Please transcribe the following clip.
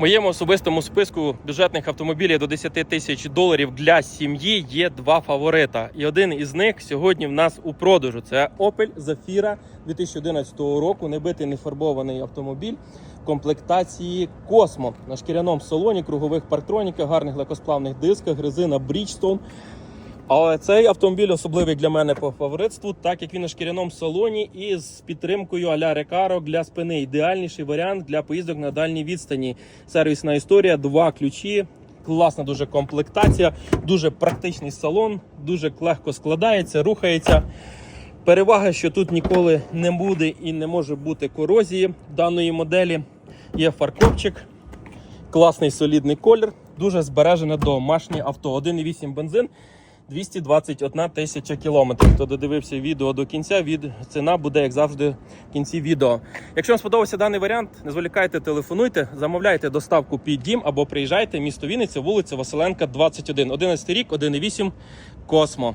Моєму особистому списку бюджетних автомобілів до 10 тисяч доларів для сім'ї є два фаворита. І один із них сьогодні в нас у продажу. Це Opel Zafira 2011 року. Небитий нефарбований автомобіль комплектації Космо на шкіряному салоні, кругових парктроніках, гарних легкосплавних дисках, резина Bridgestone. Але цей автомобіль особливий для мене по фаворитству, так як він на шкіряному салоні і з підтримкою а-ля Recaro для спини. Ідеальніший варіант для поїздок на дальній відстані. Сервісна історія, два ключі. Класна дуже комплектація, дуже практичний салон, дуже легко складається, рухається. Перевага, що тут ніколи не буде і не може бути корозії даної моделі. Є фаркопчик, класний солідний колір, дуже збережене домашнє авто. 1,8 бензин, 221 тисяча кілометрів. Хто додивився відео до кінця, від ціна буде, як завжди, в кінці відео. Якщо вам сподобався даний варіант, не зволікайте, телефонуйте, замовляйте доставку під дім або приїжджайте, місто Вінниця, вулиця Василенка, 21. 11 рік, 1,8 Космо.